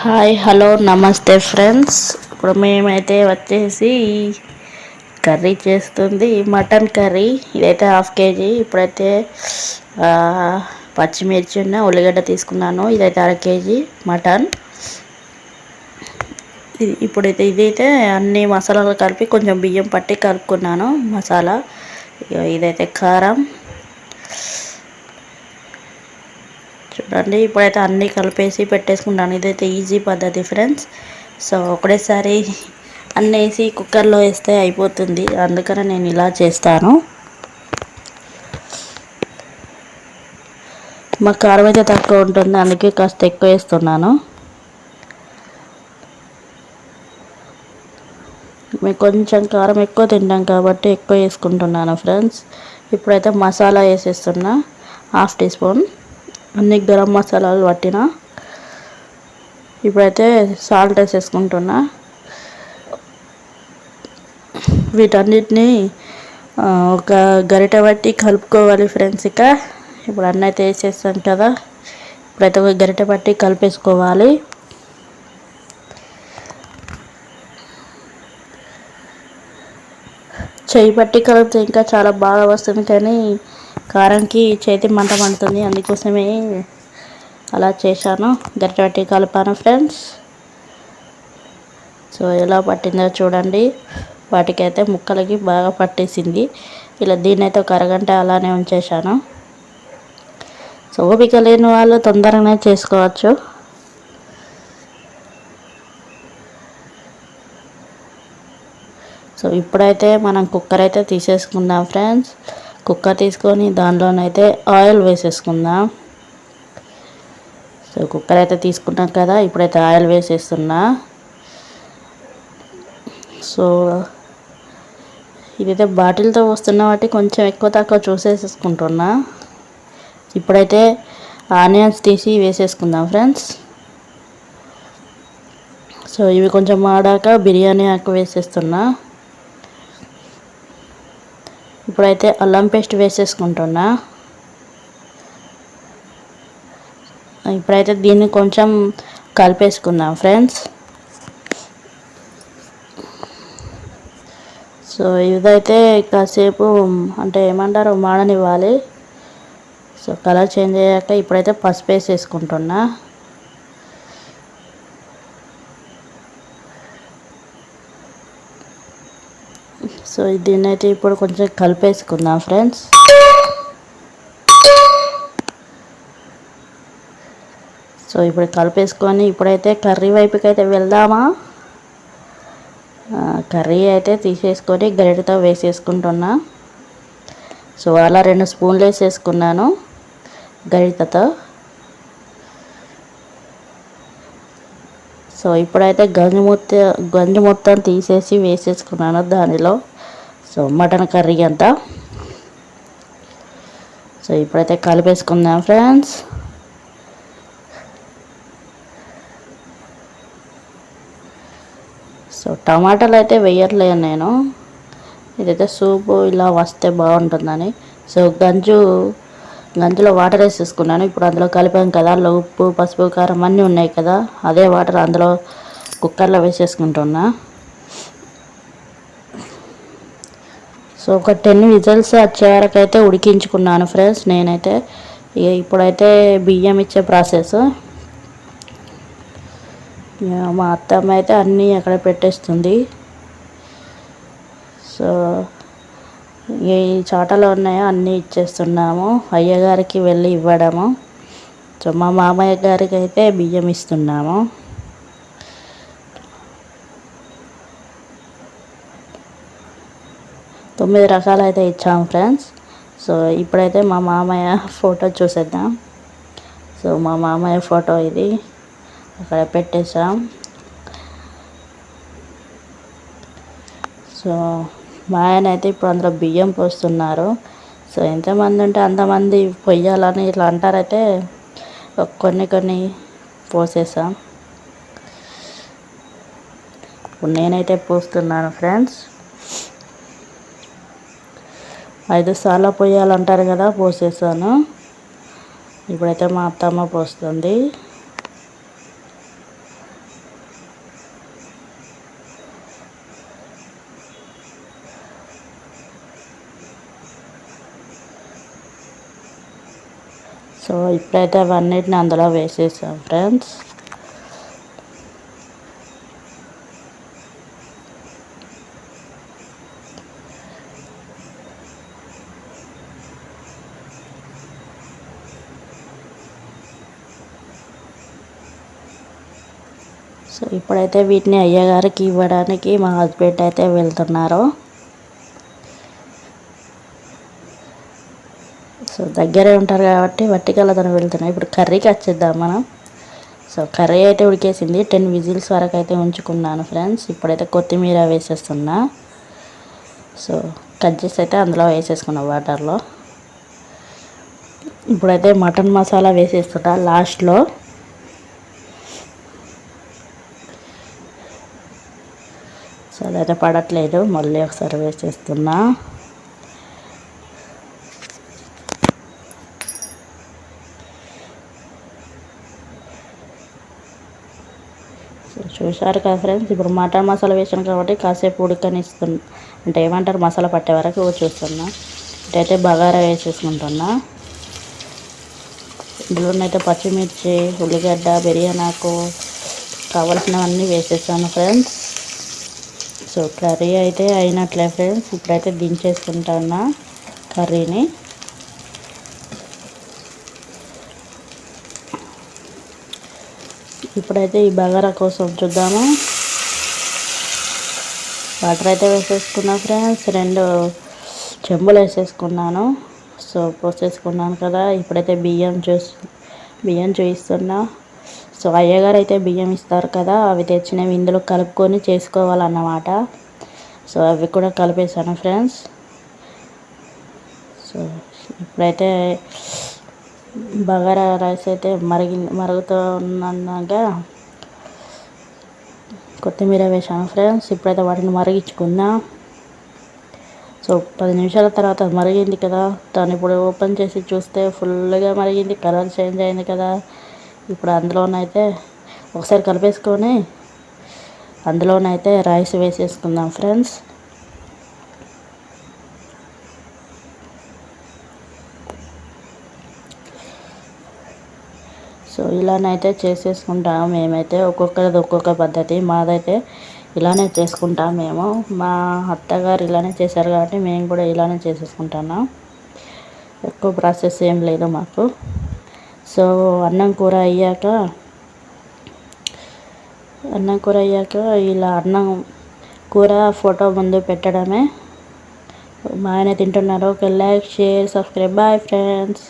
Hi hello నమస్తే friends ఇప్పుడు మేమైతే వచ్చేసి కర్రీ చేస్తుంది మటన్ కర్రీ. ఇదైతే హాఫ్ కేజీ. ఇప్పుడైతే పచ్చిమిర్చి ఉన్న ఉల్లిగడ్డ తీసుకున్నాను. ఇదైతే అర కేజీ మటన్. ఇది ఇప్పుడైతే ఇదైతే అన్ని మసాలాలు కలిపి కొంచెం బియ్యం పట్టి కలుపుకున్నాను. మసాలా ఇదైతే కారం. చూడండి ఇప్పుడైతే అన్నీ కలిపేసి పెట్టేసుకుంటాను. ఇదైతే ఈజీ పద్ధతి ఫ్రెండ్స్ సో ఒకటేసారి అన్నీ వేసి కుక్కర్లో వేస్తే అయిపోతుంది. అందుకని నేను ఇలా చేస్తాను. మా కారం అయితే తక్కువ ఉంటుంది. అందుకే కాస్త ఎక్కువ వేస్తున్నాను. మేము కొంచెం కారం ఎక్కువ తింటాం కాబట్టి ఎక్కువ వేసుకుంటున్నాను ఫ్రెండ్స్ ఇప్పుడైతే మసాలా వేసేస్తున్నా. Half teaspoon. అన్ని గరం మసాలాలు పట్టిన. ఇప్పుడైతే సాల్ట్ వేసేసుకుంటున్నా. వీటన్నిటిని ఒక గరిట పట్టి కలుపుకోవాలి ఫ్రెండ్స్ ఇక. ఇప్పుడు అన్న అయితే వేసేస్తాం కదా. ఇప్పుడైతే ఒక గరిట పట్టి కలిపేసుకోవాలి. చేయి పట్టి కలిపితే ఇంకా చాలా బాగా వస్తుంది కానీ కారంకి చేతి మంట మండుతుంది అందుకోసమే అలా చేశాను. గట్టి కలిపాను ఫ్రెండ్స్. సో ఎలా పట్టిందో చూడండి. వాటికైతే ముక్కలకి బాగా పట్టేసింది. ఇలా దీన్నైతే ఒక అరగంట అలానే ఉంచేశాను. సో ఓపిక లేని వాళ్ళు తొందరగానే చేసుకోవచ్చు. సో ఇప్పుడైతే మనం కుక్కర్ అయితే తీసేసుకుందాం ఫ్రెండ్స్. కుక్కర్ తీసుకొని దానిలోనైతే ఆయిల్ వేసేసుకుందాం. సో కుక్కర్ అయితే తీసుకున్నాం కదా ఇప్పుడైతే ఆయిల్ వేసేస్తున్నా. సో ఇదైతే బాటిల్తో వస్తున్న వాటి కొంచెం ఎక్కువ తక్కువ చూసేసేసుకుంటున్నా. ఇప్పుడైతే ఆనియన్స్ తీసి వేసేసుకుందాం ఫ్రెండ్స్. సో ఇవి కొంచెం ఆడాక బిర్యానీ ఆకు వేసేస్తున్నా. ఇప్పుడైతే అల్లం పేస్ట్ వేసేసుకుంటున్నా. ఇప్పుడైతే దీన్ని కొంచెం కలిపేసుకుందాం ఫ్రెండ్స్. సో ఇదైతే కాసేపు అంటే ఏమంటారు మాడనివ్వాలి. సో కలర్ చేంజ్ అయ్యాక ఇప్పుడైతే పసుపు వేసేసుకుంటున్నా. సో దీన్ని అయితే ఇప్పుడు కొంచెం కలిపేసుకుందాం ఫ్రెండ్స్. సో ఇప్పుడు కలిపేసుకొని ఇప్పుడైతే కర్రీ వైపుకి అయితే వెళ్దామా కర్రీ అయితే తీసేసుకొని గరిటతో వేసేసుకుంటున్నా. సో అలా రెండు స్పూన్లు వేసేసుకున్నాను గరిటతో. సో ఇప్పుడైతే గంజి మొత్తం గంజి మొత్తం తీసేసి వేసేసుకున్నాను దానిలో. సో మటన్ కర్రీ అంతా. సో ఇప్పుడైతే కలిపేసుకుందాం ఫ్రెండ్స్. సో టమాటాలు అయితే వేయట్లేదు నేను. ఇదైతే సూపు ఇలా వస్తే బాగుంటుందని. సో గంజు గంజులో వాటర్ వేసేసుకున్నాను ఇప్పుడు అందులో కలిపాం కదా అందులో ఉప్పు పసుపు కారం అన్నీ ఉన్నాయి కదా అదే వాటర్ అందులో కుక్కర్లో వేసేసుకుంటున్నా. సో ఒక టెన్ విజల్స్ వచ్చే వరకు అయితే ఉడికించుకున్నాను ఫ్రెండ్స్ నేనైతే. ఇక ఇప్పుడైతే బియ్యం ఇచ్చే ప్రాసెస్ మా అత్తమ్మ అయితే అన్నీ అక్కడ పెట్టేస్తుంది. సో ఏ చాటలో ఉన్నాయో అన్నీ ఇచ్చేస్తున్నాము. అయ్యగారికి వెళ్ళి ఇవ్వడము. సో మా మామయ్య గారికి అయితే బియ్యం ఇస్తున్నాము. తొమ్మిది రకాలు అయితే ఇచ్చాము ఫ్రెండ్స్. సో ఇప్పుడైతే మా మామయ్య ఫోటో చూసేద్దాం. సో మా మామయ్య ఫోటో ఇది. అక్కడ పెట్టేసాం సో మా ఆయన అయితే ఇప్పుడు అందులో బియ్యం పోస్తున్నారు. సో ఎంతమంది ఉంటే అంతమంది పొయ్యాలని ఇట్లా అంటారైతే కొన్ని కొన్ని పోసేసాం. ఇప్పుడు నేనైతే పోస్తున్నాను ఫ్రెండ్స్. ఐదు సార్లు పోయాలంటారు కదా పోసేసాను. ఇప్పుడైతే మా అత్తమ్మ పోస్తుంది. సో ఇప్పుడైతే అవన్నిటిని అందులో వేసేసాం ఫ్రెండ్స్ సో ఇప్పుడైతే వీటిని అయ్యగారికి ఇవ్వడానికి మా హస్బెండ్ అయితే వెళ్తున్నారు. సో దగ్గరే ఉంటారు కాబట్టి వట్టికలతో వెళ్తున్నాయి ఇప్పుడు కర్రీకి వచ్చేద్దాం మనం. సో కర్రీ అయితే ఉడికేసింది. టెన్ విజిల్స్ వరకు అయితే ఉంచుకున్నాను ఫ్రెండ్స్. ఇప్పుడైతే కొత్తిమీర వేసేస్తున్నా. సో కట్ చేసి అయితే అందులో వేసేసుకున్నా వాటర్లో. ఇప్పుడైతే మటన్ మసాలా వేసేస్తున్నా లాస్ట్లో. సో అదైతే పడట్లేదు. మళ్ళీ ఒకసారి వేసేస్తున్నా. చూశారు కదా ఫ్రెండ్స్ ఇప్పుడు మటన్ మసాలా వేసాను కాబట్టి కాసేపు ఉడకనిస్తున్నా అంటే ఏమంటారు? మసాలా పట్టే వరకు చూస్తున్నా. ఇటైతే బగారా వేసేసుకుంటున్నా. ఇందులోనైతే పచ్చిమిర్చి ఉల్లిగడ్డ బిర్యానాకు కావలసినవన్నీ వేసేసాను ఫ్రెండ్స్ సో కర్రీ అయితే అయినట్లే ఫ్రెండ్స్ ఇప్పుడైతే దించేసుకుంటున్నా కర్రీని. ఇప్పుడైతే ఈ బగారా కోసం చూద్దాము. వాటర్ అయితే వేసేసుకున్నా ఫ్రెండ్స్. రెండు చెంబులు వేసేసుకున్నాను. సో పోసేసుకున్నాను కదా. ఇప్పుడైతే బియ్యం చూసి బియ్యం చూయిస్తున్నా. సో అయ్యగారు అయితే బియ్యం ఇస్తారు కదా. అవి తెచ్చినవి ఇందులో కలుపుకొని చేసుకోవాలన్నమాట. సో అవి కూడా కలిపేసాను ఫ్రెండ్స్. సో ఇప్పుడైతే బగారా రైస్ అయితే మరిగి మరుగుతూ ఉన్నాక కొత్తిమీర వేసాను ఫ్రెండ్స్. ఇప్పుడైతే వాటిని మరిగించుకుందాం. సో పది నిమిషాల తర్వాత మరిగింది కదా. దాన్ని ఇప్పుడు ఓపెన్ చేసి చూస్తే ఫుల్గా మరిగింది. కలర్ చేంజ్ అయింది కదా. ఇప్పుడు అందులోనైతే ఒకసారి కలిపేసుకొని అందులోనైతే రైస్ వేసేసుకుందాం ఫ్రెండ్స్. సో ఇలానైతే చేసేసుకుంటాము మేమైతే. ఒక్కొక్కరిది ఒక్కొక్క పద్ధతి. మాదైతే ఇలానే చేసుకుంటాం మేము. మా అత్తగారు ఇలానే చేశారు కాబట్టి మేము కూడా ఇలానే చేసేసుకుంటున్నాం. ఎక్కువ ప్రాసెస్ ఏం లేదు మాకు. సో అన్నం కూర అయ్యాక అన్నం కూర అయ్యాక ఇలా అన్నం కూర ఫోటో ముందు పెట్టడమే. మా ఆయన తింటున్నారు. ఒక like share subscribe. Bye friends.